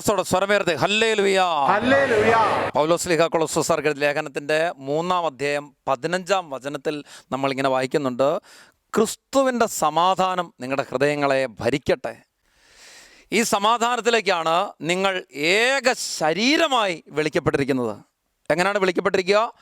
സന്തോഷത്തോടെ സ്വരമേർത്ത് പൗലോസ്ലിഹ കൊളോസർക്ക് ലേഖനത്തിന്റെ മൂന്നാം അധ്യായം പതിനഞ്ചാം വചനത്തിൽ നമ്മൾ ഇങ്ങനെ വായിക്കുന്നുണ്ട്. ക്രിസ്തുവിന്റെ സമാധാനം നിങ്ങളുടെ ഹൃദയങ്ങളെ ഭരിക്കട്ടെ. ഈ സമാധാനത്തിലേക്കാണ് നിങ്ങൾ ഏക ശരീരമായി വിളിക്കപ്പെട്ടിരിക്കുന്നത്. എങ്ങനെയാണ് വിളിക്കപ്പെട്ടിരിക്കുക?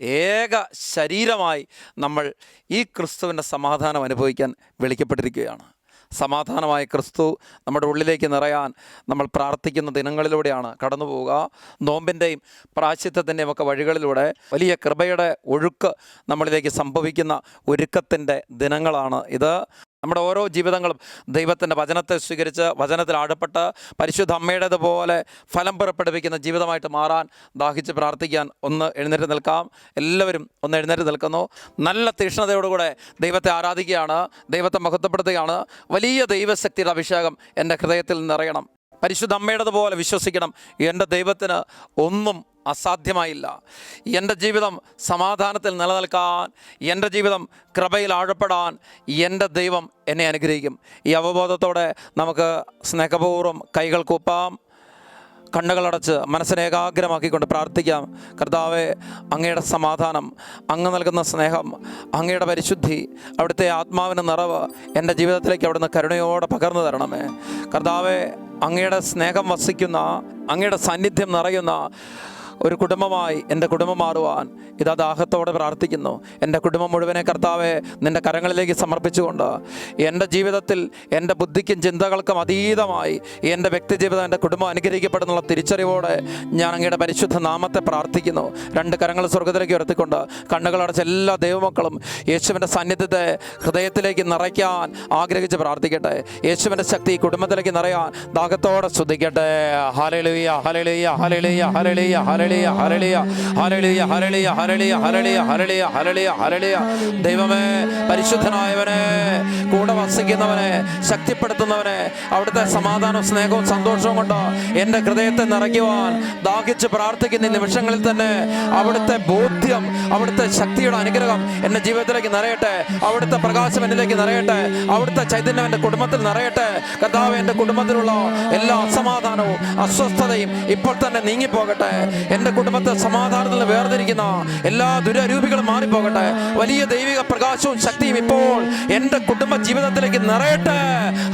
ഏക ശരീരമായി നമ്മൾ ഈ ക്രിസ്തുവിന്റെ സമാധാനം അനുഭവിക്കാൻ വിളിക്കപ്പെട്ടിരിക്കുകയാണ്. സമാധാനമായ ക്രിസ്തു നമ്മുടെ ഉള്ളിലേക്ക് നിറയാൻ നമ്മൾ പ്രാർത്ഥിക്കുന്ന ദിനങ്ങളിലൂടെയാണ് കടന്നു പോവുക. നോമ്പിന്റെയും പ്രാശിത്വത്തിന്റെയും ഒക്കെ വഴികളിലൂടെ വലിയ കൃപയുടെ ഒഴുക്ക് നമ്മളിലേക്ക് സംഭവിക്കുന്ന ഒരുക്കത്തിന്റെ ദിനങ്ങളാണ് ഇത്. നമ്മുടെ ഓരോ ജീവിതങ്ങളും ദൈവത്തിന്റെ വചനത്തെ സ്വീകരിച്ച് വചനത്തിൽ ആഴപ്പെട്ട് പരിശുദ്ധ അമ്മയുടേതുപോലെ ഫലം പുറപ്പെടുവിക്കുന്ന ജീവിതമായിട്ട് മാറാൻ ദാഹിച്ച് പ്രാർത്ഥിക്കാൻ ഒന്ന് എഴുന്നേറ്റ് നിൽക്കാം. എല്ലാവരും ഒന്ന് എഴുന്നേറ്റ് നിൽക്കുന്നു. നല്ല തീക്ഷ്ണതയോടുകൂടെ ദൈവത്തെ ആരാധിക്കുകയാണ് ദൈവത്തെ മഹത്വപ്പെടുത്തുകയാണ്. വലിയ ദൈവശക്തിയുടെ അഭിഷേകം എന്റെ ഹൃദയത്തിൽ നിറയണം. പരിശുദ്ധ അമ്മയുടേതുപോലെ വിശ്വസിക്കണം. എന്റെ ദൈവത്തിന് ഒന്നും അസാധ്യമായില്ല. എന്റെ ജീവിതം സമാധാനത്തിൽ നിലനിൽക്കാൻ എന്റെ ജീവിതം കൃപയിൽ ആഴപ്പെടാൻ എന്റെ ദൈവം എന്നെ അനുഗ്രഹിക്കും. ഈ അവബോധത്തോടെ നമുക്ക് സ്നേഹപൂർവം കൈകൾ കൂപ്പാം. കണ്ണുകളടച്ച് മനസ്സിനെ ഏകാഗ്രമാക്കിക്കൊണ്ട് പ്രാർത്ഥിക്കാം. കർത്താവെ അങ്ങയുടെ സമാധാനം അങ്ങ് നൽകുന്ന സ്നേഹം അങ്ങയുടെ പരിശുദ്ധി അവിടുത്തെ ആത്മാവിന്റെ നിറവ് എന്റെ ജീവിതത്തിലേക്ക് അവിടുന്ന് കരുണയോടെ പകർന്നു തരണമേ. കർത്താവെ അങ്ങയുടെ സ്നേഹം വസിക്കുന്ന അങ്ങയുടെ സാന്നിധ്യം നിറയുന്ന ഒരു കുടുംബമായി എന്റെ കുടുംബം മാറുവാൻ ഇതാ ദാഹത്തോടെ പ്രാർത്ഥിക്കുന്നു. എന്റെ കുടുംബം മുഴുവനെ കർത്താവെ നിന്റെ കരങ്ങളിലേക്ക് സമർപ്പിച്ചുകൊണ്ട് എന്റെ ജീവിതത്തിൽ എന്റെ ബുദ്ധിക്കും ചിന്തകൾക്കും അതീതമായി എന്റെ വ്യക്തിജീവിതം എന്റെ കുടുംബം അനുഗ്രഹിക്കപ്പെടുന്നുള്ള തിരിച്ചറിവോടെ ഞാൻ അങ്ങയുടെ പരിശുദ്ധ നാമത്തെ പ്രാർത്ഥിക്കുന്നു. രണ്ട് കരങ്ങൾ സ്വർഗത്തിലേക്ക് ഉയർത്തിക്കൊണ്ട് കണ്ണുകളടച്ച എല്ലാ ദൈവമക്കളും യേശുവിന്റെ സാന്നിധ്യത്തെ ഹൃദയത്തിലേക്ക് നിറയ്ക്കാൻ ആഗ്രഹിച്ച് പ്രാർത്ഥിക്കട്ടെ. യേശുവിന്റെ ശക്തി കുടുംബത്തിലേക്ക് നിറയാൻ ദാഹത്തോടെ ശ്രദ്ധിക്കട്ടെ ഹലളിയ ഹലളിയ ഹലളിയ ഹലളിയ ഹരളിയ ഹരളിയ ഹരളിയ ഹരളിയ ഹരളിയ ഹരളിയ ഹരളിയ ഹരളിയ ഹരളിയ ഹരളിയ. ദൈവമേ പരിശുദ്ധനായവനെ കൂടെ വസിക്കുന്നവനെ ശക്തിപ്പെടുത്തുന്നവനെ അവിടുത്തെ സമാധാനവും സ്നേഹവും സന്തോഷവും കൊണ്ട് എന്റെ ഹൃദയത്തെ നിറയ്ക്കുവാൻ ദാഹിച്ച് പ്രാർത്ഥിക്കുന്ന നിമിഷങ്ങളിൽ തന്നെ അവിടുത്തെ ബോധ്യം അവിടുത്തെ ശക്തിയുടെ അനുഗ്രഹം എന്റെ ജീവിതത്തിലേക്ക് നിറയട്ടെ. അവിടുത്തെ പ്രകാശം എന്നിലേക്ക് നിറയട്ടെ. അവിടുത്തെ ചൈതന്യം എന്റെ കുടുംബത്തിൽ നിറയട്ടെ. കർത്താവ് എന്റെ കുടുംബത്തിലുള്ള എല്ലാ അസമാധാനവും അസ്വസ്ഥതയും ഇപ്പോൾ തന്നെ നീങ്ങിപ്പോകട്ടെ. എന്റെ കുടുംബത്തെ സമാധാനത്തിൽ നിന്ന് വേർതിരിക്കുന്ന എല്ലാ ദുരരൂപികളും മാറിപ്പോകട്ടെ. വലിയ ദൈവിക പ്രകാശവും ശക്തിയും ഇപ്പോൾ എന്റെ കുടുംബ ജീവിതത്തിലേക്ക് നിറയട്ടെ.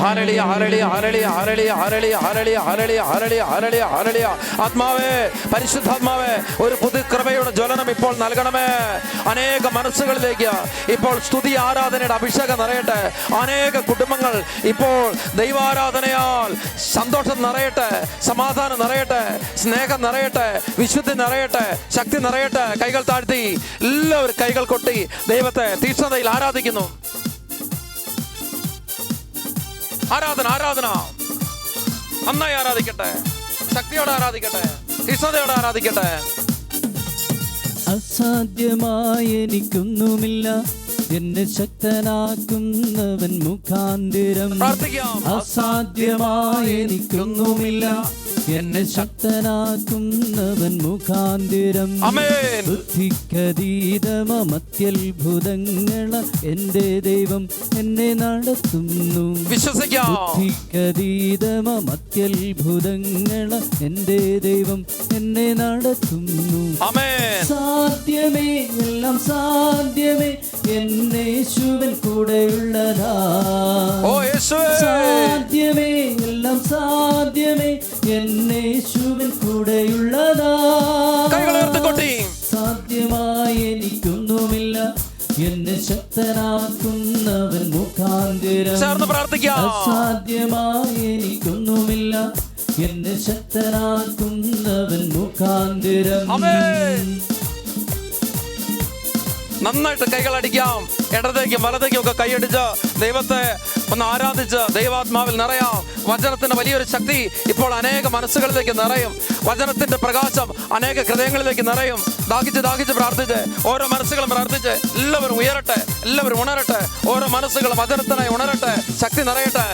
ഹരളി ഹരളി ഹരളി ഹരളി ഹരളി ഹരളി ഹരളി ഹരളി ഹരളി ഹരളിയ ആത്മാവേ പരിശുദ്ധാത്മാവേ ഒരു പുതു കൃപയുടെ ജ്വലനം ഇപ്പോൾ നൽകണമേ. അനേക മനസ്സുകളിലേക്ക് ഇപ്പോൾ സ്തുതി ആരാധനയുടെ അഭിഷേകം നിറയട്ടെ. അനേക കുടുംബങ്ങൾ ഇപ്പോൾ ദൈവാരാധനയാൽ സന്തോഷം നിറയട്ടെ സമാധാനം നിറയട്ടെ സ്നേഹം നിറയട്ടെ വിശുദ്ധി നിറയട്ടെ ശക്തി നിറയട്ടെ കൈകൾ താഴ്ത്തി എല്ലാവരും കൈകൾ കൊട്ടി ദൈവത്തെ തീക്ഷണതയിൽ ആരാധിക്കുന്നു. ആരാധന ആരാധന. നന്നായി ആരാധിക്കട്ടെ ശക്തിയോടെ ആരാധിക്കട്ടെ തീക്ഷണതയോടെ ആരാധിക്കട്ടെ. അസാധ്യമായ എനിക്കൊന്നുമില്ല. എന്നെ ശക്തനാക്കുന്നവൻ മുഖാന്തിരം. അസാധ്യമായ എനിക്കൊന്നുമില്ല. എന്നെ ശക്തനാക്കുന്നവൻ മുഖാന്തിരം. ബുദ്ധിക്കതീതമത്യത്ഭുതങ്ങള എന്റെ ദൈവം എന്നെ നടത്തുന്നു. വിശ്വസിക്കാം. ബുദ്ധിക്കതീതമത്യത്ഭുതങ്ങള എന്റെ ദൈവം എന്നെ നടത്തുന്നു. സാധ്യമേ എല്ലാം സാധ്യമേ എന്നേശുവൻ കൂടെയുള്ളതാ. സാധ്യമേ എല്ലാം സാധ്യമേ എന്നേശുവൻ കൂടെയുള്ളതാ. സാധ്യമായി എനിക്കൊന്നുമില്ല. എന്നെ ശക്തനാക്കുന്നവൻ മുഖാന്തിരം. അസാധ്യമായി എനിക്കൊന്നുമില്ല. എന്നെ ശക്തനാക്കുന്നവൻ മുഖാന്തിരം. നന്നായിട്ട് കൈകൾ അടിക്കാം ഇടത്തേക്കും വലത്തേക്കും ഒക്കെ കൈയടിച്ച് ദൈവത്തെ ഒന്ന് ആരാധിച്ച് ദൈവാത്മാവിൽ നിറയാം. വചനത്തിന്റെ വലിയൊരു ശക്തി ഇപ്പോൾ അനേക മനസ്സുകളിലേക്ക് നിറയും. വചനത്തിന്റെ പ്രകാശം അനേക ഹൃദയങ്ങളിലേക്ക് നിറയും. ദാഹിച്ച് ദാഹിച്ച് പ്രാർത്ഥിച്ച് ഓരോ മനസ്സുകളും പ്രാർത്ഥിച്ച് എല്ലാവരും ഉയരട്ടെ എല്ലാവരും ഉണരട്ടെ ഓരോ മനസ്സുകളും വചനത്തിനായി ഉണരട്ടെ ശക്തി നിറയട്ടെ.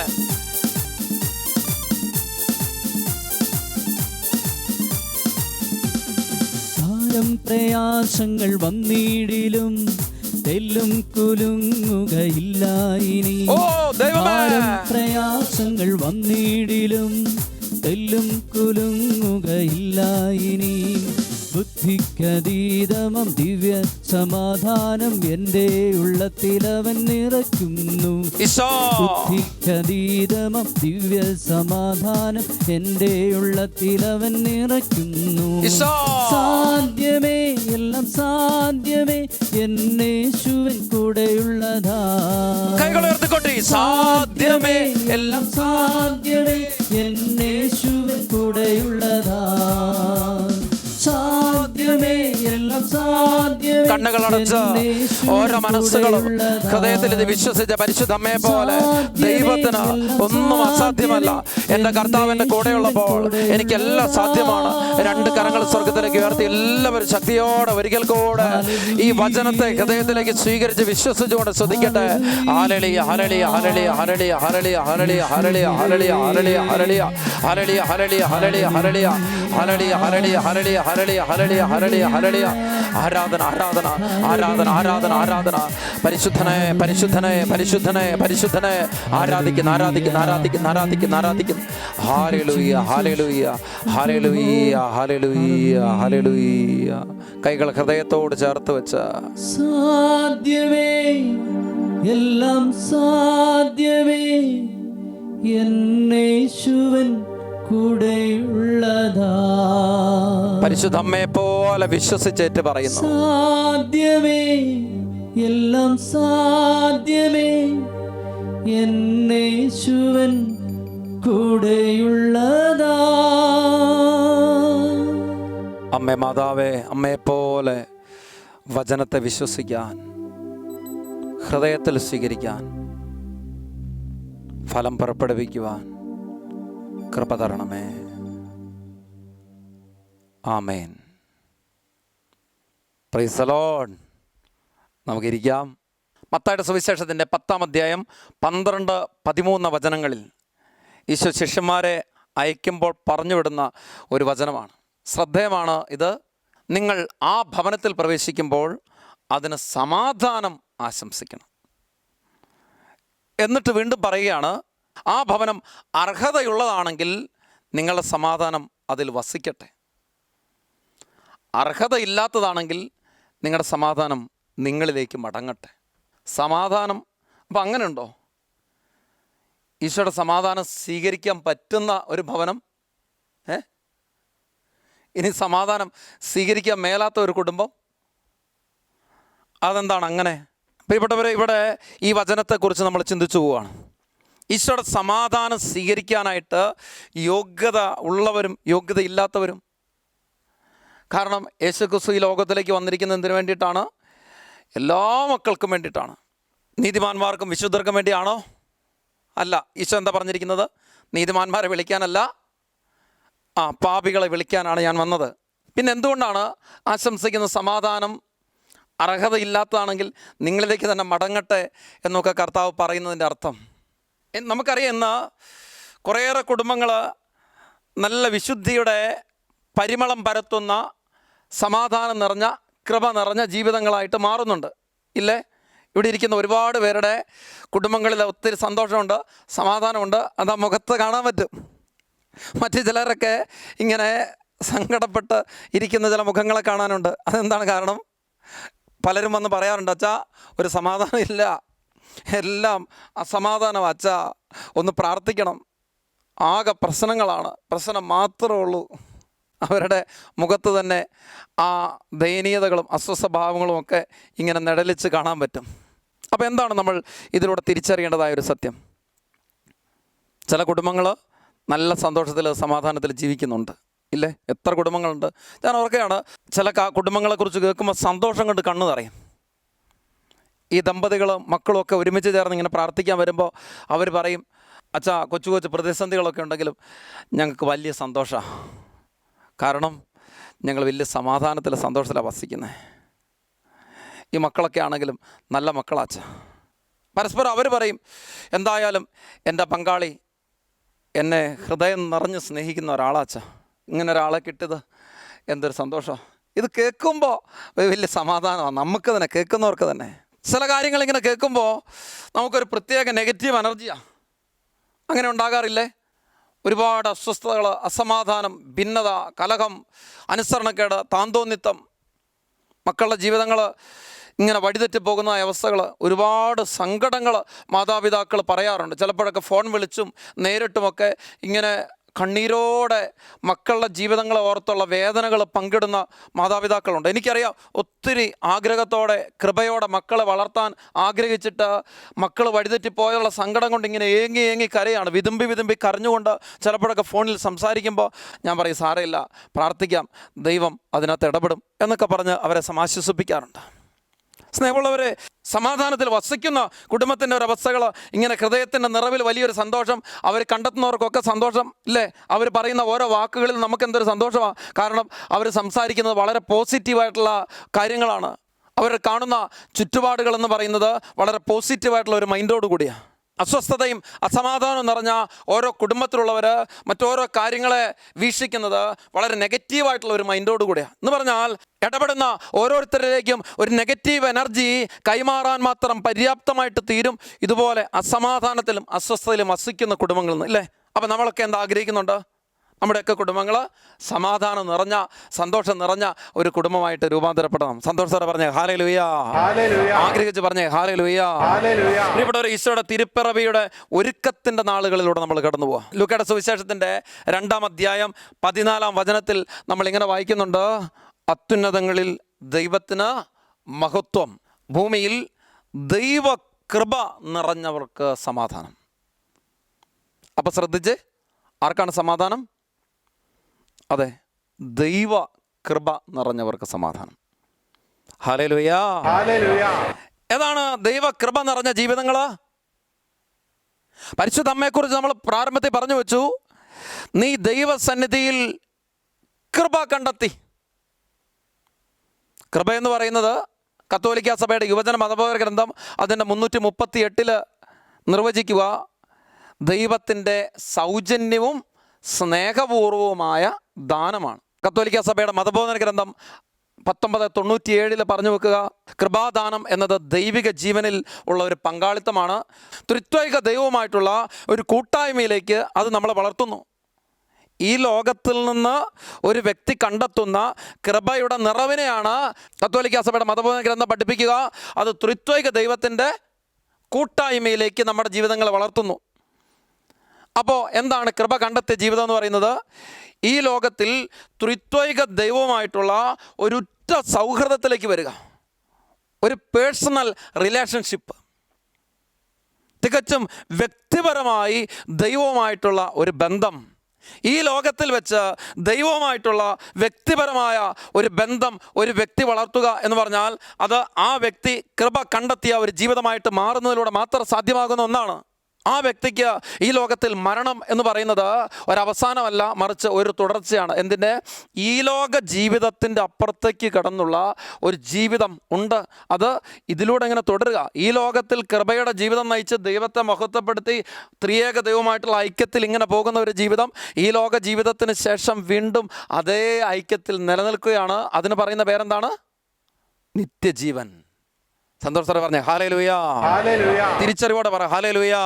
ഭാരം പ്രയാസങ്ങൾ വന്നിടിലും തെല്ലും കുലുങ്ങുകയില്ല ഇനി ഭാരം പ്രയാസങ്ങൾ വന്നിടിലും തെല്ലും കുലുങ്ങുകയില്ല ഇനി ബുദ്ധിക്കതീതമം ദിവ്യ സമാധാനം എന്റെ ഉള്ളത്തിലവൻ നിറയ്ക്കുന്നു. ബുദ്ധിക്കതീതമം ദിവ്യ സമാധാനം എന്റെ ഉള്ളത്തിലവൻ നിറയ്ക്കുന്നു. സാധ്യമേ എല്ലാം സാധ്യമേ എന്നേശുവൻ കൂടെയുള്ളതാ. കൈകൾ ഉയർത്തിക്കൊണ്ടി സാധ്യമേ എല്ലാം സാധ്യമേ എന്നേശുവൻ കൂടെയുള്ളതാ. So. കണ്ണുകളടച്ച് ഓരോ മനസ്സുകളും ഹൃദയത്തിൽ ഇത് വിശ്വസിച്ച പരിശുദ്ധമ്മയെ പോലെ ദൈവത്തിന് ഒന്നും അസാധ്യമല്ല എന്റെ കർത്താവിന്റെ കൂടെയുള്ളപ്പോൾ എനിക്കെല്ലാം സാധ്യമാണ് രണ്ട് കരങ്ങൾ സ്വർഗത്തിലേക്ക് ഉയർത്തി എല്ലാവരും ശക്തിയോടെ ഒരിക്കൽ കൂടെ ഈ വചനത്തെ ഹൃദയത്തിലേക്ക് സ്വീകരിച്ച് വിശ്വസിച്ചുകൊണ്ട് ശ്രദ്ധിക്കട്ടെ ഹരളി ഹലളിയ ഹലളിയ ഹലളിയ ഹലളിയ ഹലളിയ ഹലളിയ ഹലളിയ ഹലളിയ ഹലളിയ ഹലളിയ ഹലളിയ ഹലളിയ ഹലളിയ ഹലളിയ ഹലളിയ ഹലളിയ ഹലളിയ ഹലളിയ ഹലളിയ ഹരളിയ. ആരാധന ആരാധന ആരാധന ആരാധന ആരാധന. പരിശുദ്ധനെ പരിശുദ്ധനെ പരിശുദ്ധനെ പരിശുദ്ധനെ. ആരാധിക്കുന്ന ആരാധിക്കുന്ന ആരാധിക്കുന്ന ആരാധിക്കുന്ന ആരാധിക്കുന്ന. ഹാലലുയ്യ ഹാലലുയ്യ ഹാലലുയ്യ ഹാലലുയ്യ ഹാലലുയ്യ കൈകൾ ഹൃദയത്തോട് ചേർത്ത് വെച്ച. സാധ്യമേ എല്ലാം സാധ്യമേ. എന്നേശുവൻ കൂടെയുള്ളതാ. പരിശുദ്ധ അമ്മയെ പോലെ വിശ്വസിച്ചേറ്റ് പറയുന്നു. സാധ്യമേ എല്ലാം സാധ്യമേ. എന്നേശുവൻ കൂടെയുള്ളതാ. അമ്മേ മാതാവേ അമ്മയെ പോലെ വചനത്തെ വിശ്വസിക്കാൻ ഹൃദയത്തിൽ സ്വീകരിക്കാൻ ഫലം പുറപ്പെടുവിക്കുവാൻ കൃപ തരണമേ. ആമേൻ. പ്രൈസലോൺ നമുക്കിരിക്കാം. മത്തായുടെ സുവിശേഷത്തിന്റെ പത്താം അധ്യായം പന്ത്രണ്ട് പതിമൂന്ന് വചനങ്ങളിൽ ഈശോ ശിഷ്യന്മാരെ അയക്കുമ്പോൾ പറഞ്ഞുവിടുന്ന ഒരു വചനമാണ്. ശ്രദ്ധേയമാണ് ഇത്. നിങ്ങൾ ആ ഭവനത്തിൽ പ്രവേശിക്കുമ്പോൾ അതിന് സമാധാനം ആശംസിക്കണം. എന്നിട്ട് വീണ്ടും പറയുകയാണ് ആ ഭവനം അർഹതയുള്ളതാണെങ്കിൽ നിങ്ങളുടെ സമാധാനം അതിൽ വസിക്കട്ടെ. അർഹതയില്ലാത്തതാണെങ്കിൽ നിങ്ങളുടെ സമാധാനം നിങ്ങളിലേക്ക് മടങ്ങട്ടെ. സമാധാനം അപ്പം അങ്ങനെയുണ്ടോ? ഈശോയുടെ സമാധാനം സ്വീകരിക്കാൻ പറ്റുന്ന ഒരു ഭവനം? ഏ? ഇനി സമാധാനം സ്വീകരിക്കാൻ മേലാത്ത ഒരു കുടുംബം? അതെന്താണ് അങ്ങനെ? പ്രിയപ്പെട്ടവരെ ഇവിടെ ഈ വചനത്തെക്കുറിച്ച് നമ്മൾ ചിന്തിച്ചു പോവുകയാണ്. ഈശോയുടെ സമാധാനം സ്വീകരിക്കാനായിട്ട് യോഗ്യത ഉള്ളവരും യോഗ്യത ഇല്ലാത്തവരും. കാരണം യേശു ക്രിസ്തു ഈ ലോകത്തിലേക്ക് വന്നിരിക്കുന്നത് എന്തിനു വേണ്ടിയിട്ടാണ്? എല്ലാ മക്കൾക്കും വേണ്ടിയിട്ടാണ്. നീതിമാന്മാർക്കും വിശുദ്ധർക്കും വേണ്ടിയാണോ? അല്ല ഈശോ എന്താ പറഞ്ഞിരിക്കുന്നത്? നീതിമാന്മാരെ വിളിക്കാനല്ല. ആ പാപികളെ വിളിക്കാനാണ് ഞാൻ വന്നത്. പിന്നെ എന്തുകൊണ്ടാണ് ആശംസിക്കുന്ന സമാധാനം അർഹതയില്ലാത്തതാണെങ്കിൽ നിങ്ങളിലേക്ക് തന്നെ മടങ്ങട്ടെ എന്നൊക്കെ കർത്താവ് പറയുന്നതിന്റെ അർത്ഥം? നമുക്കറിയാം ഇന്ന് കുറേയേറെ കുടുംബങ്ങൾ നല്ല വിശുദ്ധിയുടെ പരിമളം പരത്തുന്ന സമാധാനം നിറഞ്ഞ കൃപ നിറഞ്ഞ ജീവിതങ്ങളായിട്ട് മാറുന്നുണ്ട്. ഇല്ലേ? ഇവിടെ ഇരിക്കുന്ന ഒരുപാട് പേരുടെ കുടുംബങ്ങളിൽ ഒത്തിരി സന്തോഷമുണ്ട് സമാധാനമുണ്ട്. അത് മുഖത്ത് കാണാൻ പറ്റും. മറ്റു ചിലരൊക്കെ ഇങ്ങനെ സങ്കടപ്പെട്ട് ഇരിക്കുന്ന ചില മുഖങ്ങളെ കാണാനുണ്ട്. അതെന്താണ് കാരണം? പലരും വന്ന് പറയാറുണ്ട് അച്ഛാ ഒരു സമാധാനം ഇല്ല. എല്ലാം അസമാധാനം അച്ഛാ. ഒന്ന് പ്രാർത്ഥിക്കണം. ആകെ പ്രശ്നങ്ങളാണ്. പ്രശ്നം മാത്രമേ ഉള്ളൂ. അവരുടെ മുഖത്ത് തന്നെ ആ ദയനീയതകളും അസ്വസ്ഥഭാവങ്ങളും ഒക്കെ ഇങ്ങനെ നിഴലിച്ച് കാണാൻ പറ്റും. അപ്പോൾ എന്താണ് നമ്മൾ ഇതിലൂടെ തിരിച്ചറിയേണ്ടതായ ഒരു സത്യം? ചില കുടുംബങ്ങൾ നല്ല സന്തോഷത്തിൽ സമാധാനത്തിൽ ജീവിക്കുന്നുണ്ട്. ഇല്ലേ? എത്ര കുടുംബങ്ങളുണ്ട്? ഞാൻ ഓർക്കുകയാണ് ചില കുടുംബങ്ങളെക്കുറിച്ച് കേൾക്കുമ്പോൾ സന്തോഷം കൊണ്ട് കണ്ണു നിറയും. ഈ ദമ്പതികളും മക്കളും ഒക്കെ ഒരുമിച്ച് ചേർന്ന് ഇങ്ങനെ പ്രാർത്ഥിക്കാൻ വരുമ്പോൾ അവർ പറയും അച്ഛാ കൊച്ചു കൊച്ചു പ്രതിസന്ധികളൊക്കെ ഉണ്ടെങ്കിലും ഞങ്ങൾക്ക് വലിയ സന്തോഷമാണ് കാരണം ഞങ്ങൾ വലിയ സമാധാനത്തിൽ സന്തോഷത്തിലാണ് വസിക്കുന്നത് ഈ മക്കളൊക്കെ ആണെങ്കിലും നല്ല മക്കളാച്ച പരസ്പരം അവർ പറയും എന്തായാലും എന്റെ പങ്കാളി എന്നെ ഹൃദയം നിറഞ്ഞ് സ്നേഹിക്കുന്ന ഒരാളാച്ച ഇങ്ങനെ ഒരാളെ കിട്ടിയത് എന്തൊരു സന്തോഷമാണ് ഇത് കേൾക്കുമ്പോൾ വലിയ സമാധാനമാണ് നമുക്ക് തന്നെ കേൾക്കുന്നവർക്ക് തന്നെ. ചില കാര്യങ്ങൾ ഇങ്ങനെ കേൾക്കുമ്പോൾ നമുക്കൊരു പ്രത്യേക നെഗറ്റീവ് എനർജിയാണ് അങ്ങനെ ഉണ്ടാകാറില്ലേ? ഒരുപാട് അസ്വസ്ഥതകൾ അസമാധാനം ഭിന്നത കലഹം അനുസരണക്കേട് താന്തോന്നിത്തം. മക്കളുടെ ജീവിതങ്ങൾ ഇങ്ങനെ വഴിതെറ്റി പോകുന്ന അവസ്ഥകൾ ഒരുപാട് സങ്കടങ്ങൾ മാതാപിതാക്കൾ പറയാറുണ്ട്. ചിലപ്പോഴൊക്കെ ഫോൺ വിളിച്ചും നേരിട്ടുമൊക്കെ ഇങ്ങനെ കണ്ണീരോടെ മക്കളുടെ ജീവിതങ്ങളെ ഓർത്തുള്ള വേദനകൾ പങ്കിടുന്ന മാതാപിതാക്കളുണ്ട്. എനിക്കറിയാം ഒത്തിരി ആഗ്രഹത്തോടെ കൃപയോടെ മക്കളെ വളർത്താൻ ആഗ്രഹിച്ചിട്ട് മക്കൾ വഴിതെറ്റിപ്പോയുള്ള സങ്കടം കൊണ്ട് ഇങ്ങനെ ഏങ്ങി ഏങ്ങി കരയാണ്. വിതുമ്പി വിതുമ്പി കരഞ്ഞുകൊണ്ട് ചിലപ്പോഴൊക്കെ ഫോണിൽ സംസാരിക്കുമ്പോൾ ഞാൻ പറയും സാരമില്ല പ്രാർത്ഥിക്കാം ദൈവം അതിനകത്ത് ഇടപെടും എന്നൊക്കെ പറഞ്ഞ് അവരെ സമാശ്വസിപ്പിക്കാറുണ്ട്. സ്നേഹമുള്ളവരെ സമാധാനത്തിൽ വസിക്കുന്ന കുടുംബത്തിന്റെ ഒരു അവസ്ഥകൾ ഇങ്ങനെ ഹൃദയത്തിന്റെ നിറവിൽ വലിയൊരു സന്തോഷം അവർ കണ്ടെത്തുന്നവർക്കൊക്കെ സന്തോഷം ഇല്ലേ? അവർ പറയുന്ന ഓരോ വാക്കുകളിൽ നമുക്ക് എന്തൊരു സന്തോഷമാണ് കാരണം അവർ സംസാരിക്കുന്നത് വളരെ പോസിറ്റീവായിട്ടുള്ള കാര്യങ്ങളാണ്. അവർ കാണുന്ന ചുറ്റുപാടുകൾ എന്ന് പറയുന്നത് വളരെ പോസിറ്റീവായിട്ടുള്ള ഒരു മൈൻഡോട് കൂടിയാണ് അസ്വസ്ഥതയും അസമാധാനവും നിറഞ്ഞ ഓരോ കുടുംബത്തിലുള്ളവർ മറ്റോരോ കാര്യങ്ങളെ വീക്ഷിക്കുന്നത് വളരെ നെഗറ്റീവായിട്ടുള്ള ഒരു മൈൻഡോട് കൂടിയാണ്. എന്ന് പറഞ്ഞാൽ ഇടപെടുന്ന ഓരോരുത്തരിലേക്കും ഒരു നെഗറ്റീവ് എനർജി കൈമാറാൻ മാത്രം പര്യാപ്തമായിട്ട് തീരും. ഇതുപോലെ അസമാധാനത്തിലും അസ്വസ്ഥതയിലും വസിക്കുന്ന കുടുംബങ്ങളിൽ നിന്ന് ഇല്ലേ? അപ്പം നമ്മളൊക്കെ എന്താ ആഗ്രഹിക്കുന്നുണ്ട്? നമ്മുടെയൊക്കെ കുടുംബങ്ങൾ സമാധാനം നിറഞ്ഞ സന്തോഷം നിറഞ്ഞ ഒരു കുടുംബമായിട്ട് രൂപാന്തരപ്പെടണം. സന്തോഷത്തോടെ പറഞ്ഞേ ഹാലേ ലുയാ ആഗ്രഹിച്ച് പറഞ്ഞേ ഹാലേ ഇവിടെ ഒരു ഈശോയുടെ തിരുപ്പിറവിയുടെ ഒരുക്കത്തിന്റെ നാളുകളിലൂടെ നമ്മൾ കടന്നു പോവാം. ലുക്കയുടെ സുവിശേഷത്തിന്റെ രണ്ടാം അധ്യായം പതിനാലാം വചനത്തിൽ നമ്മൾ ഇങ്ങനെ വായിക്കുന്നുണ്ട് അത്യുന്നതങ്ങളിൽ ദൈവത്തിന് മഹത്വം ഭൂമിയിൽ ദൈവകൃപ നിറഞ്ഞവർക്ക് സമാധാനം. അപ്പം ശ്രദ്ധിച്ച് ആർക്കാണ് സമാധാനം? അതെ ദൈവ കൃപ നിറഞ്ഞവർക്ക് സമാധാനം. ഹലേലുയാ ഏതാണ് ദൈവ കൃപ നിറഞ്ഞ ജീവിതങ്ങൾ? പരിശുദ്ധ അമ്മയെക്കുറിച്ച് നമ്മൾ പ്രാരംഭത്തിൽ പറഞ്ഞു വെച്ചു നീ ദൈവസന്നിധിയിൽ കൃപ കണ്ടെത്തി. കൃപ എന്ന് പറയുന്നത് കത്തോലിക്ക സഭയുടെ യുവജന മതബോധ ഗ്രന്ഥം അതിന്റെ മുന്നൂറ്റി മുപ്പത്തി എട്ടിൽ നിർവചിക്കുക ദൈവത്തിന്റെ സൗജന്യവും സ്നേഹപൂർവവുമായ ദാനമാണ്. കത്തോലിക്ക സഭയുടെ മതബോധന ഗ്രന്ഥം പത്തൊമ്പത് തൊണ്ണൂറ്റിയേഴിൽ പറഞ്ഞു വെക്കുക കൃപാദാനം എന്നത് ദൈവിക ജീവനിൽ ഉള്ള ഒരു പങ്കാളിത്തമാണ്. ത്രിത്വൈക ദൈവവുമായിട്ടുള്ള ഒരു കൂട്ടായ്മയിലേക്ക് അത് നമ്മളെ വളർത്തുന്നു. ഈ ലോകത്തിൽ നിന്ന് ഒരു വ്യക്തി കണ്ടെത്തുന്ന കൃപയുടെ നിറവിനെയാണ് കത്തോലിക്ക സഭയുടെ മതബോധന ഗ്രന്ഥം പഠിപ്പിക്കുക. അത് ത്രിത്വൈക ദൈവത്തിന്റെ കൂട്ടായ്മയിലേക്ക് നമ്മുടെ ജീവിതങ്ങളെ വളർത്തുന്നു. അപ്പോൾ എന്താണ് കൃപ കണ്ടെത്തിയ ജീവിതം എന്ന് പറയുന്നത്? ഈ ലോകത്തിൽ ത്രിത്വൈക ദൈവവുമായിട്ടുള്ള ഒരുറ്റ സൗഹൃദത്തിലേക്ക് വരിക. ഒരു പേഴ്സണൽ റിലേഷൻഷിപ്പ് തികച്ചും വ്യക്തിപരമായി ദൈവവുമായിട്ടുള്ള ഒരു ബന്ധം. ഈ ലോകത്തിൽ വെച്ച് ദൈവവുമായിട്ടുള്ള വ്യക്തിപരമായ ഒരു ബന്ധം ഒരു വ്യക്തി വളർത്തുക എന്ന് പറഞ്ഞാൽ അത് ആ വ്യക്തി കൃപ കണ്ടെത്തിയ ഒരു ജീവിതമായിട്ട് മാറുന്നതിലൂടെ മാത്രം സാധ്യമാകുന്ന ഒന്നാണ്. ആ വ്യക്തിക്ക് ഈ ലോകത്തിൽ മരണം എന്ന് പറയുന്നത് ഒരവസാനമല്ല മറിച്ച് ഒരു തുടർച്ചയാണ്. എന്തിന്റെ ഈ ലോക ജീവിതത്തിന്റെ അപ്പുറത്തേക്ക് കടന്നുള്ള ഒരു ജീവിതം ഉണ്ട്. അത് ഇതിലൂടെ ഇങ്ങനെ തുടരുക. ഈ ലോകത്തിൽ കൃപയുടെ ജീവിതം നയിച്ച് ദൈവത്തെ മഹത്വപ്പെടുത്തി ത്രിയേക ദൈവമായിട്ടുള്ള ഐക്യത്തിൽ ഇങ്ങനെ പോകുന്ന ഒരു ജീവിതം ഈ ലോക ജീവിതത്തിന് ശേഷം വീണ്ടും അതേ ഐക്യത്തിൽ നിലനിൽക്കുകയാണ്. അതിന് പറയുന്ന പേരെന്താണ്? നിത്യജീവൻ. സന്തോഷത്തോടെ പറഞ്ഞേ ഹാലേ ലുയാ തിരിച്ചറിവോടെ പറ ഹാലേ ലുയാ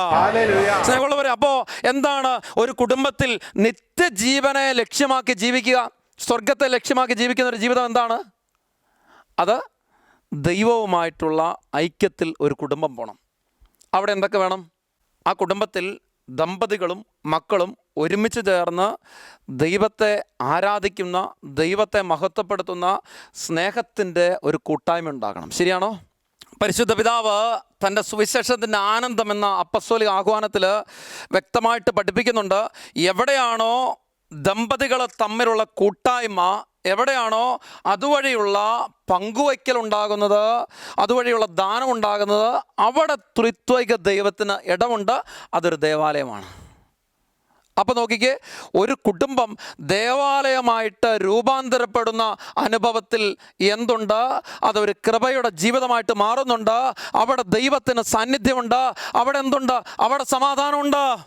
സ്നേഹമുള്ളവരെ അപ്പോ എന്താണ് ഒരു കുടുംബത്തിൽ നിത്യജീവനെ ലക്ഷ്യമാക്കി ജീവിക്കുക സ്വർഗത്തെ ലക്ഷ്യമാക്കി ജീവിക്കുന്ന ഒരു ജീവിതം എന്താണ്? അത് ദൈവവുമായിട്ടുള്ള ഐക്യത്തിൽ ഒരു കുടുംബം പോകണം അവിടെ എന്തൊക്കെ വേണം? ആ കുടുംബത്തിൽ ദമ്പതികളും മക്കളും ഒരുമിച്ച് ചേർന്ന് ദൈവത്തെ ആരാധിക്കുന്ന ദൈവത്തെ മഹത്വപ്പെടുത്തുന്ന സ്നേഹത്തിന്റെ ഒരു കൂട്ടായ്മ ഉണ്ടാകണം. ശരിയാണോ? പരിശുദ്ധ പിതാവ് തന്റെ സുവിശേഷത്തിന്റെ ആനന്ദം എന്ന അപ്പസ്വലി ആഹ്വാനത്തിൽ വ്യക്തമായിട്ട് പഠിപ്പിക്കുന്നുണ്ട്. എവിടെയാണോ ദമ്പതികൾ തമ്മിലുള്ള കൂട്ടായ്മ എവിടെയാണോ അതുവഴിയുള്ള പങ്കുവയ്ക്കൽ ഉണ്ടാകുന്നത് അതുവഴിയുള്ള ദാനം ഉണ്ടാകുന്നത് അവിടെ ത്രിത്വൈക ദൈവത്തിന് ഇടമുണ്ട്. അതൊരു ദേവാലയമാണ്. അപ്പോൾ നോക്കിക്കേ ഒരു കുടുംബം ദേവാലയമായിട്ട് രൂപാന്തരപ്പെടുന്ന അനുഭവത്തിൽ എന്തുണ്ട്? അതൊരു കൃപയുടെ ജീവിതമായിട്ട് മാറുന്നുണ്ട്. അവിടെ ദൈവത്തിന് സാന്നിധ്യമുണ്ട്. അവിടെ എന്തുണ്ട്? അവിടെ സമാധാനമുണ്ട്.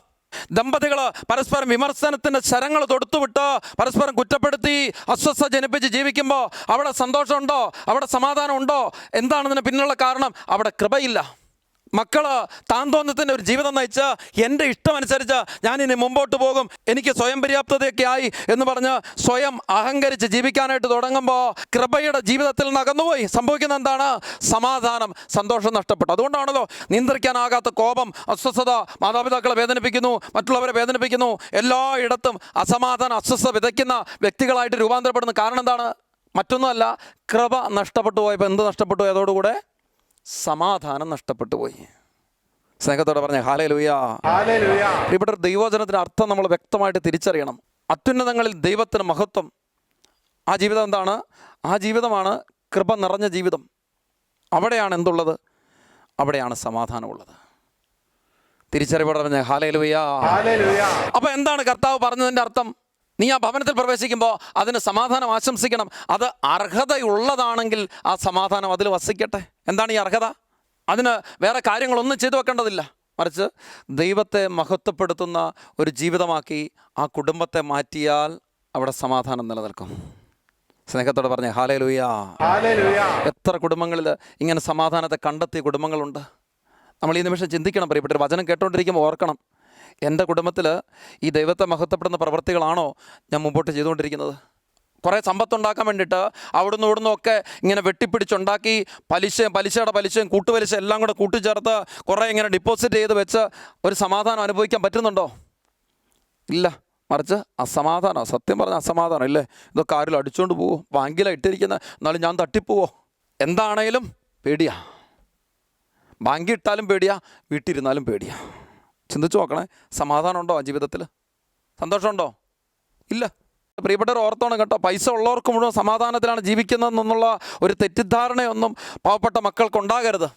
ദമ്പതികൾ പരസ്പരം വിമർശനത്തിന്റെ ശരങ്ങൾ തൊടുത്തുവിട്ട് പരസ്പരം കുറ്റപ്പെടുത്തി അസ്വസ്ഥ ജനിപ്പിച്ച് ജീവിക്കുമ്പോൾ അവിടെ സന്തോഷമുണ്ടോ? അവിടെ സമാധാനം ഉണ്ടോ എന്താണ് ഇതിന് പിന്നിലുള്ള കാരണം അവിടെ കൃപയില്ല. മക്കൾ താൻ തോന്നത്തിന്റെ ഒരു ജീവിതം നയിച്ച എന്റെ ഇഷ്ടമനുസരിച്ച് ഞാൻ ഇനി മുമ്പോട്ട് പോകും. എനിക്ക് സ്വയം പര്യാപ്തതയൊക്കെ ആയി എന്ന് പറഞ്ഞ് സ്വയം അഹങ്കരിച്ച് ജീവിക്കാനായിട്ട് തുടങ്ങുമ്പോൾ കൃപയുടെ ജീവിതത്തിൽ നിന്ന് അകന്നുപോയി സംഭവിക്കുന്ന എന്താണ്? സമാധാനം സന്തോഷം നഷ്ടപ്പെട്ടു. അതുകൊണ്ടാണല്ലോ നിയന്ത്രിക്കാനാകാത്ത കോപം അസ്വസ്ഥത മാതാപിതാക്കളെ വേദനിപ്പിക്കുന്നു മറ്റുള്ളവരെ വേദനിപ്പിക്കുന്നു. എല്ലായിടത്തും അസമാധാനം അസ്വസ്ഥത വിതയ്ക്കുന്ന വ്യക്തികളായിട്ട് രൂപാന്തരപ്പെടുന്ന കാരണം എന്താണ്? മറ്റൊന്നുമല്ല കൃപ നഷ്ടപ്പെട്ടു പോയപ്പോൾ എന്ത് നഷ്ടപ്പെട്ടു? അതോടുകൂടെ സമാധാനം നഷ്ടപ്പെട്ടു പോയി. സ്നേഹത്തോടെ പറഞ്ഞ ഹാലേ ലുയാ ഇവിടെ ദൈവവചനത്തിന് അർത്ഥം നമ്മൾ വ്യക്തമായിട്ട് തിരിച്ചറിയണം. അത്യുന്നതങ്ങളിൽ ദൈവത്തിന് മഹത്വം. ആ ജീവിതം എന്താണ്? ആ ജീവിതമാണ് കൃപ നിറഞ്ഞ ജീവിതം. അവിടെയാണ് എന്തുള്ളത്? അവിടെയാണ് സമാധാനമുള്ളത്. തിരിച്ചറിവോടെ പറഞ്ഞ ഹാലേ ലുയാ അപ്പോൾ എന്താണ് കർത്താവ് പറഞ്ഞതിന്റെ അർത്ഥം? നീ ആ ഭവനത്തിൽ പ്രവേശിക്കുമ്പോൾ അതിന് സമാധാനം ആശംസിക്കണം. അത് അർഹതയുള്ളതാണെങ്കിൽ ആ സമാധാനം അതിൽ വസിക്കട്ടെ. എന്താണ് ഈ അർഹത? അതിന് വേറെ കാര്യങ്ങളൊന്നും ചെയ്തു വെക്കേണ്ടതില്ല. മറിച്ച് ദൈവത്തെ മഹത്വപ്പെടുത്തുന്ന ഒരു ജീവിതമാക്കി ആ കുടുംബത്തെ മാറ്റിയാൽ അവിടെ സമാധാനം നിലനിൽക്കും. സ്നേഹത്തോടെ പറഞ്ഞേ ഹാലേ ലൂയാ എത്ര കുടുംബങ്ങളിൽ ഇങ്ങനെ സമാധാനത്തെ കണ്ടെത്തിയ കുടുംബങ്ങളുണ്ട്. നമ്മൾ ഈ നിമിഷം ചിന്തിക്കണം പ്രിയപ്പെട്ട വചനം കേട്ടോണ്ടിരിക്കുമ്പോൾ ഓർക്കണം. എന്റെ കുടുംബത്തിൽ ഈ ദൈവത്തെ മഹത്വപ്പെടുന്ന പ്രവർത്തികളാണോ ഞാൻ മുമ്പോട്ട് ചെയ്തുകൊണ്ടിരിക്കുന്നത്? കുറേ സമ്പത്തുണ്ടാക്കാൻ വേണ്ടിയിട്ട് അവിടുന്ന് ഇവിടുന്ന് ഒക്കെ ഇങ്ങനെ വെട്ടിപ്പിടിച്ചുണ്ടാക്കി പലിശയും പലിശയുടെ പലിശയും കൂട്ടുപലിശ എല്ലാം കൂടെ കൂട്ടിച്ചേർത്ത് കുറേ ഇങ്ങനെ ഡിപ്പോസിറ്റ് ചെയ്ത് വെച്ച് ഒരു സമാധാനം അനുഭവിക്കാൻ പറ്റുന്നുണ്ടോ? ഇല്ല. മറിച്ച് അസമാധാനം സത്യം പറഞ്ഞ അസമാധാനം ഇല്ലേ? ഇതൊക്കെ ആരും അടിച്ചുകൊണ്ട് പോവോ? ബാങ്കിലാണ് ഇട്ടിരിക്കുന്ന. എന്നാലും ഞാൻ തട്ടിപ്പോവോ? എന്താണേലും പേടിയാ. ബാങ്കിൽ ഇട്ടാലും പേടിയാ വീട്ടിലിരുന്നാലും പേടിയാ. ചിന്തിച്ചു നോക്കണേ. സമാധാനമുണ്ടോ ജീവിതത്തിൽ സന്തോഷമുണ്ടോ? ഇല്ല. പ്രിയപ്പെട്ടവർ ഓർത്തോണം കേട്ടോ. പൈസ ഉള്ളവർക്ക് മുഴുവൻ സമാധാനത്തിലാണ് ജീവിക്കുന്നതെന്നുള്ള ഒരു തെറ്റിദ്ധാരണയൊന്നും പാവപ്പെട്ട മക്കൾക്ക് ഉണ്ടാകരുത്.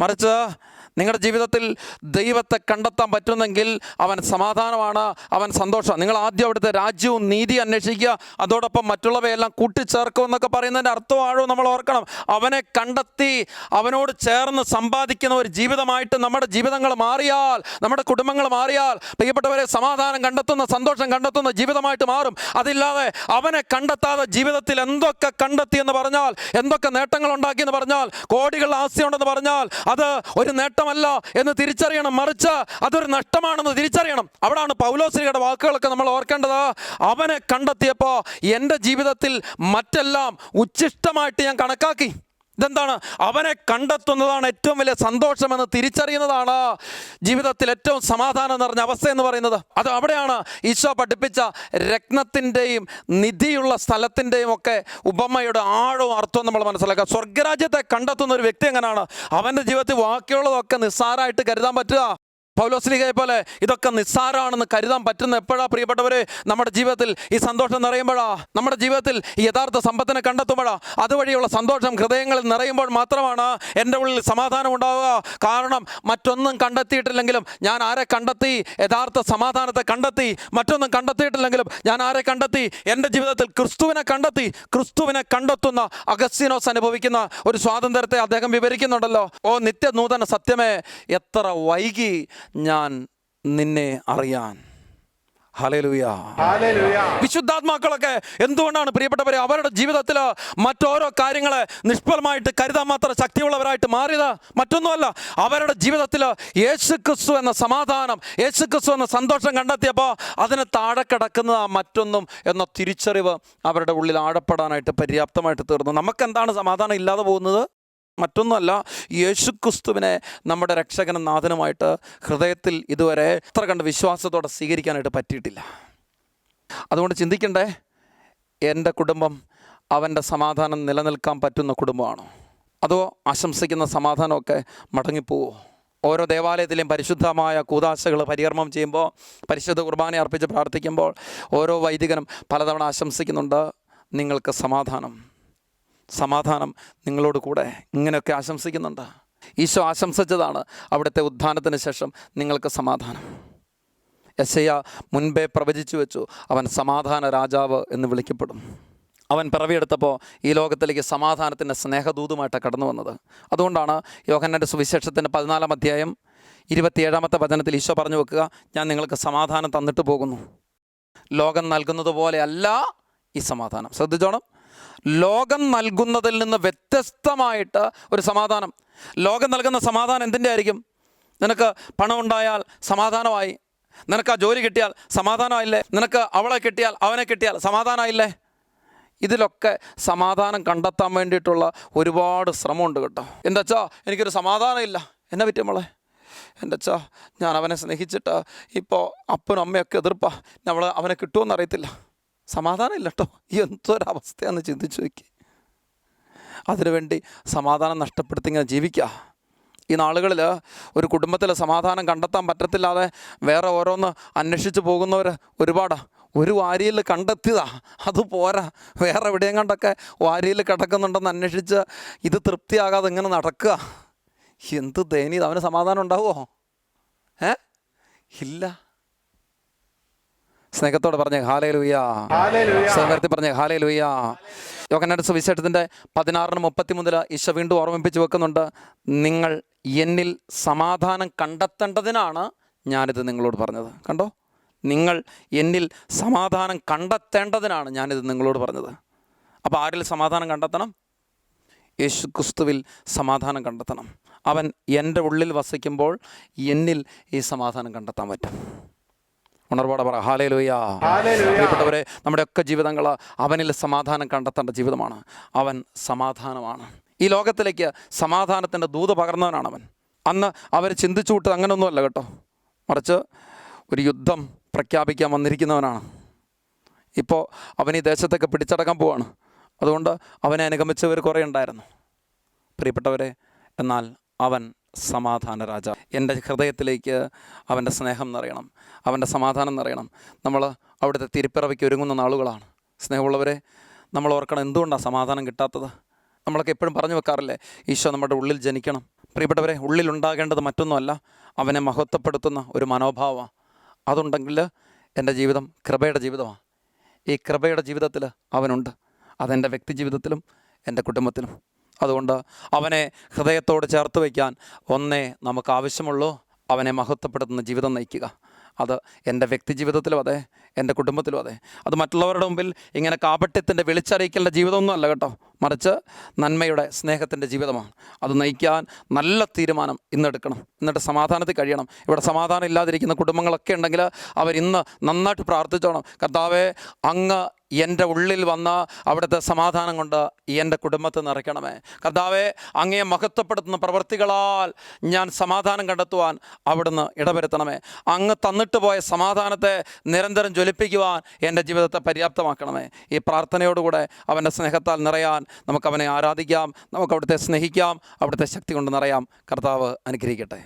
മറിച്ച് നിങ്ങളുടെ ജീവിതത്തിൽ ദൈവത്തെ കണ്ടെത്താൻ പറ്റുന്നെങ്കിൽ അവൻ സമാധാനമാണ് അവൻ സന്തോഷം. നിങ്ങൾ ആദ്യം അവിടുത്തെ രാജ്യവും നീതി അന്വേഷിക്കുക അതോടൊപ്പം മറ്റുള്ളവയെല്ലാം കൂട്ടിച്ചേർക്കും എന്നൊക്കെ പറയുന്നതിന്റെ അർത്ഥമാണോ നമ്മൾ ഓർക്കണം. അവനെ കണ്ടെത്തി അവനോട് ചേർന്ന് സമ്പാദിക്കുന്ന ഒരു ജീവിതമായിട്ട് നമ്മുടെ ജീവിതങ്ങൾ മാറിയാൽ നമ്മുടെ കുടുംബങ്ങൾ മാറിയാൽ പ്രിയപ്പെട്ടവരെ സമാധാനം കണ്ടെത്തുന്ന സന്തോഷം കണ്ടെത്തുന്ന ജീവിതമായിട്ട് മാറും. അതില്ലാതെ അവനെ കണ്ടെത്താതെ ജീവിതത്തിൽ എന്തൊക്കെ കണ്ടെത്തി എന്ന് പറഞ്ഞാൽ എന്തൊക്കെ നേട്ടങ്ങൾ ഉണ്ടാക്കി എന്ന് പറഞ്ഞാൽ കോടികൾ ആസ്യമുണ്ടെന്ന് പറഞ്ഞാൽ അത് ഒരു നേട്ടമല്ല എന്ന് തിരിച്ചറിയണം. മറിച്ച് അതൊരു നഷ്ടമാണെന്ന് തിരിച്ചറിയണം. അവിടാണ് പൗലോശ്രീയുടെ വാക്കുകളൊക്കെ നമ്മൾ ഓർക്കേണ്ടത്. അവനെ കണ്ടെത്തിയപ്പോൾ എന്റെ ജീവിതത്തിൽ മറ്റെല്ലാം ഉച്ഛിഷ്ടമായിട്ട് ഞാൻ കണക്കാക്കി. ഇതെന്താണ്? അവനെ കണ്ടെത്തുന്നതാണ് ഏറ്റവും വലിയ സന്തോഷമെന്ന് തിരിച്ചറിയുന്നതാണ് ജീവിതത്തിൽ ഏറ്റവും സമാധാനം നിറഞ്ഞ അവസ്ഥ എന്ന് പറയുന്നത്. അത് അവിടെയാണ് ഈശോ പഠിപ്പിച്ച രത്നത്തിന്റെയും നിധിയുള്ള സ്ഥലത്തിന്റെയും ഒക്കെ ഉപമയുടെ ആഴവും അർത്ഥവും നമ്മൾ മനസ്സിലാക്കുക. സ്വർഗരാജ്യത്തെ കണ്ടെത്തുന്ന ഒരു വ്യക്തി എങ്ങനെയാണ്? അവന്റെ ജീവിതത്തിൽ ബാക്കിയുള്ളതൊക്കെ നിസ്സാരമായിട്ട് കരുതാൻ പറ്റുക. പൗലോസ്ലിഹയെ പോലെ ഇതൊക്കെ നിസ്സാരമാണെന്ന് കരുതാൻ പറ്റുന്ന എപ്പോഴാ പ്രിയപ്പെട്ടവരെ? നമ്മുടെ ജീവിതത്തിൽ ഈ സന്തോഷം നിറയുമ്പോഴാ? നമ്മുടെ ജീവിതത്തിൽ ഈ യഥാർത്ഥ സമ്പത്തിനെ കണ്ടെത്തുമ്പോഴാ? അതുവഴിയുള്ള സന്തോഷം ഹൃദയങ്ങളിൽ നിറയുമ്പോൾ മാത്രമാണ് എന്റെ ഉള്ളിൽ സമാധാനം ഉണ്ടാവുക. കാരണം മറ്റൊന്നും കണ്ടെത്തിയിട്ടില്ലെങ്കിലും ഞാൻ ആരെ കണ്ടെത്തി? യഥാർത്ഥ സമാധാനത്തെ കണ്ടെത്തി. മറ്റൊന്നും കണ്ടെത്തിയിട്ടില്ലെങ്കിലും ഞാൻ ആരെ കണ്ടെത്തി? എന്റെ ജീവിതത്തിൽ ക്രിസ്തുവിനെ കണ്ടെത്തി. ക്രിസ്തുവിനെ കണ്ടെത്തുന്ന അഗസ്റ്റിനോസ് അനുഭവിക്കുന്ന ഒരു സ്വാതന്ത്ര്യത്തെ അദ്ദേഹം വിവരിക്കുന്നുണ്ടല്ലോ. ഓ നിത്യനൂതന സത്യമേ എത്ര വൈകി ഞാൻ നിന്നെ അറിയാൻ. വിശുദ്ധാത്മാക്കളൊക്കെ എന്തുകൊണ്ടാണ് പ്രിയപ്പെട്ടവരെ അവരുടെ ജീവിതത്തിൽ മറ്റോരോ കാര്യങ്ങളെ നിഷ്ഫലമായിട്ട് കരുതാൻ മാത്രം ശക്തിയുള്ളവരായിട്ട് മാറിയത്? മറ്റൊന്നുമല്ല അവരുടെ ജീവിതത്തിൽ യേശു ക്രിസ്തു എന്ന സമാധാനം യേശു ക്രിസ്തു എന്ന സന്തോഷം കണ്ടെത്തിയപ്പോൾ അതിന് താഴെ ആ മറ്റൊന്നും എന്ന തിരിച്ചറിവ് അവരുടെ ഉള്ളിൽ ആഴപ്പെടാനായിട്ട് പര്യാപ്തമായിട്ട് തീർന്നു. നമുക്കെന്താണ് സമാധാനം ഇല്ലാതെ പോകുന്നത്? മറ്റൊന്നുമല്ല യേശുക്രിസ്തുവിനെ നമ്മുടെ രക്ഷകനും നാഥനുമായിട്ട് ഹൃദയത്തിൽ ഇതുവരെ എത്ര കണ്ട് വിശ്വാസത്തോടെ സ്വീകരിക്കാനായിട്ട് പറ്റിയിട്ടില്ല. അതുകൊണ്ട് ചിന്തിക്കണ്ടേ എന്റെ കുടുംബം അവന്റെ സമാധാനം നിലനിൽക്കാൻ പറ്റുന്ന കുടുംബമാണോ? അതോ ആശംസിക്കുന്ന സമാധാനമൊക്കെ മടങ്ങിപ്പോവോ? ഓരോ ദേവാലയത്തിലെയും പരിശുദ്ധമായ കൂതാശകൾ പരികർമ്മം ചെയ്യുമ്പോൾ പരിശുദ്ധ കുർബാന അർപ്പിച്ച് പ്രാർത്ഥിക്കുമ്പോൾ ഓരോ വൈദികനും പലതവണ ആശംസിക്കുന്നുണ്ട് നിങ്ങൾക്ക് സമാധാനം. സമാധാനം നിങ്ങളോട് കൂടെ ഇങ്ങനെയൊക്കെ ആശംസിക്കുന്നുണ്ട്. ഈശോ ആശംസിച്ചതാണ് അവിടുത്തെ ഉത്ഥാനത്തിന് ശേഷം നിങ്ങൾക്ക് സമാധാനം. യശയ മുൻപേ പ്രവചിച്ചു വെച്ചു അവൻ സമാധാന രാജാവ് എന്ന് വിളിക്കപ്പെടും. അവൻ പിറവിയെടുത്തപ്പോൾ ഈ ലോകത്തിലേക്ക് സമാധാനത്തിന്റെ സ്നേഹദൂതുമായിട്ടാണ് കടന്നു വന്നത്. അതുകൊണ്ടാണ് യോഹന്നന്റെ സുവിശേഷത്തിന്റെ പതിനാലാം അധ്യായം ഇരുപത്തിയേഴാമത്തെ വചനത്തിൽ ഈശോ പറഞ്ഞു വെക്കുക ഞാൻ നിങ്ങൾക്ക് സമാധാനം തന്നിട്ട് പോകുന്നു. ലോകം നൽകുന്നത് പോലെയല്ല ഈ സമാധാനം. ശ്രദ്ധിച്ചോണം. ലോകം നൽകുന്നതിൽ നിന്ന് വ്യത്യസ്തമായിട്ട് ഒരു സമാധാനം. ലോകം നൽകുന്ന സമാധാനം എന്തിന്റെ ആയിരിക്കും നിനക്ക് പണം ഉണ്ടായാൽ സമാധാനമായി. നിനക്ക് ആ ജോലി കിട്ടിയാൽ സമാധാനമായില്ലേ? നിനക്ക് അവളെ കിട്ടിയാൽ അവനെ കിട്ടിയാൽ സമാധാനമായില്ലേ? ഇതിലൊക്കെ സമാധാനം കണ്ടെത്താൻ വേണ്ടിയിട്ടുള്ള ഒരുപാട് ശ്രമമുണ്ട് കേട്ടോ. എന്റെ അച്ഛാ എനിക്കൊരു സമാധാനമില്ല. എന്നെ പറ്റി മോളെ. എന്റെ അച്ഛാ ഞാൻ അവനെ സ്നേഹിച്ചിട്ട് ഇപ്പോൾ അപ്പനും അമ്മയൊക്കെ എതിർപ്പാ. നമ്മൾ അവനെ കിട്ടുമെന്ന് അറിയത്തില്ല സമാധാനം ഇല്ല കേട്ടോ എന്തൊരവസ്ഥയാണെന്ന് ചിന്തിച്ചു നോക്കി. അതിനുവേണ്ടി സമാധാനം നഷ്ടപ്പെടുത്തി ഇങ്ങനെ ജീവിക്കുക ഈ നാളുകളിൽ ഒരു കുടുംബത്തിൽ സമാധാനം കണ്ടെത്താൻ പറ്റത്തില്ലാതെ വേറെ ഓരോന്ന് അന്വേഷിച്ച് പോകുന്നവർ ഒരുപാട്. ഒരു വാരിയിൽ കണ്ടെത്തിയതാ. അത് പോരാ. വേറെ എവിടെയും കണ്ടൊക്കെ വാരിയിൽ കിടക്കുന്നുണ്ടെന്ന് അന്വേഷിച്ച് ഇത് തൃപ്തിയാകാതെ ഇങ്ങനെ നടക്കുക. എന്ത് ദയനീയത? അവന് സമാധാനം ഉണ്ടാവുമോ ഏ? ഇല്ല. സ്നേഹത്തോടെ പറഞ്ഞ ഹാലേ ലുയ്യാ പറഞ്ഞ പറഞ്ഞേ ഹാലേ ലുയ്യാ യോഗനാട് സുവിശേഷത്തിന്റെ പതിനാറിന് മുപ്പത്തി മുതൽ ഈശോ വീണ്ടും ഓർമ്മിപ്പിച്ച് വെക്കുന്നുണ്ട് നിങ്ങൾ എന്നിൽ സമാധാനം കണ്ടെത്തേണ്ടതിനാണ് ഞാനിത് നിങ്ങളോട് പറഞ്ഞത്. കണ്ടോ? നിങ്ങൾ എന്നിൽ സമാധാനം കണ്ടെത്തേണ്ടതിനാണ് ഞാനിത് നിങ്ങളോട് പറഞ്ഞത്. അപ്പോൾ ആരിൽ സമാധാനം കണ്ടെത്തണം? യേശു ക്രിസ്തുവിൽ സമാധാനം കണ്ടെത്തണം. അവൻ എന്റെ ഉള്ളിൽ വസിക്കുമ്പോൾ എന്നിൽ ഈ സമാധാനം കണ്ടെത്താൻ പറ്റും. ഉണർവോടെ പറ. ഹാലേ ലോയ്യ പ്രിയപ്പെട്ടവരെ നമ്മുടെയൊക്കെ ജീവിതങ്ങൾ അവനിൽ സമാധാനം കണ്ടെത്തേണ്ട ജീവിതമാണ്. അവൻ സമാധാനമാണ്. ഈ ലോകത്തിലേക്ക് സമാധാനത്തിന്റെ ദൂത് പകർന്നവനാണ് അവൻ അന്ന് അവർ ചിന്തിച്ചു വിട്ടത് അങ്ങനെയൊന്നുമല്ല കേട്ടോ. മറിച്ച് ഒരു യുദ്ധം പ്രഖ്യാപിക്കാൻ വന്നിരിക്കുന്നവനാണ്. ഇപ്പോൾ അവൻ ഈ ദേശത്തൊക്കെ പിടിച്ചടക്കാൻ പോവാണ്. അതുകൊണ്ട് അവനെ അനുഗമിച്ചവർ കുറേ ഉണ്ടായിരുന്നു. പ്രിയപ്പെട്ടവരെ എന്നാൽ അവൻ സമാധാന രാജ എന്റെ ഹൃദയത്തിലേക്ക് അവന്റെ സ്നേഹം നിറയണം. അവന്റെ സമാധാനം നിറയണം. നമ്മൾ അവിടുത്തെ തിരുപ്പിറവിക്ക് ഒരുങ്ങുന്ന നാളുകളാണ്. സ്നേഹമുള്ളവരെ നമ്മൾ ഓർക്കണം എന്തുകൊണ്ടാണ് സമാധാനം കിട്ടാത്തത്? നമ്മളൊക്കെ എപ്പോഴും പറഞ്ഞു വെക്കാറില്ലേ ഈശോ നമ്മുടെ ഉള്ളിൽ ജനിക്കണം. പ്രിയപ്പെട്ടവരെ ഉള്ളിലുണ്ടാകേണ്ടത് മറ്റൊന്നുമല്ല അവനെ മഹത്വപ്പെടുത്തുന്ന ഒരു മനോഭാവമാണ്. അതുണ്ടെങ്കിൽ എന്റെ ജീവിതം കൃപയുടെ ജീവിതമാണ്. ഈ കൃപയുടെ ജീവിതത്തിൽ അവനുണ്ട്. അതെന്റെ വ്യക്തി ജീവിതത്തിലും എന്റെ കുടുംബത്തിലും. അതുകൊണ്ട് അവനെ ഹൃദയത്തോട് ചേർത്ത് വയ്ക്കാൻ ഒന്നേ നമുക്ക് ആവശ്യമുള്ളൂ. അവനെ മഹത്വപ്പെടുത്തുന്ന ജീവിതം നയിക്കുക. അത് എന്റെ വ്യക്തി ജീവിതത്തിലും അതെ എന്റെ കുടുംബത്തിലും അതെ. അത് മറ്റുള്ളവരുടെ മുമ്പിൽ ഇങ്ങനെ കാപട്യത്തിന്റെ വിളിച്ചറിയിക്കലിന്റെ ജീവിതമൊന്നും അല്ല കേട്ടോ. മറിച്ച് നന്മയുടെ സ്നേഹത്തിന്റെ ജീവിതമാണ്. അത് നയിക്കാൻ നല്ല തീരുമാനം ഇന്നെടുക്കണം എന്നിട്ട് സമാധാനത്തിൽ കഴിയണം. ഇവിടെ സമാധാനം ഇല്ലാതിരിക്കുന്ന കുടുംബങ്ങളൊക്കെ ഉണ്ടെങ്കിൽ അവരിന്ന് നന്നായിട്ട് പ്രാർത്ഥിച്ചോണം. കർത്താവെ അങ്ങ് എന്റെ ഉള്ളിൽ വന്ന അവിടുത്തെ സമാധാനം കൊണ്ട് എന്റെ കുടുംബത്തെ നിറയ്ക്കണമേ. കർത്താവെ അങ്ങയെ മഹത്വപ്പെടുത്തുന്ന പ്രവൃത്തികളാൽ ഞാൻ സമാധാനം കണ്ടെത്തുവാൻ അവിടുന്ന് ഇടവരുത്തണമേ. അങ്ങ് തന്നിട്ട് പോയ സമാധാനത്തെ നിരന്തരം ജ്വലിപ്പിക്കുവാൻ എന്റെ ജീവിതത്തെ പര്യാപ്തമാക്കണമേ. ഈ പ്രാർത്ഥനയോടുകൂടെ അവന്റെ സ്നേഹത്താൽ നിറയാൻ നമുക്കവനെ ആരാധിക്കാം നമുക്ക് അവിടുത്തെ സ്നേഹിക്കാം അവിടുത്തെ ശക്തി കൊണ്ട് നിറയാം. കർത്താവ് അനുഗ്രഹിക്കട്ടെ.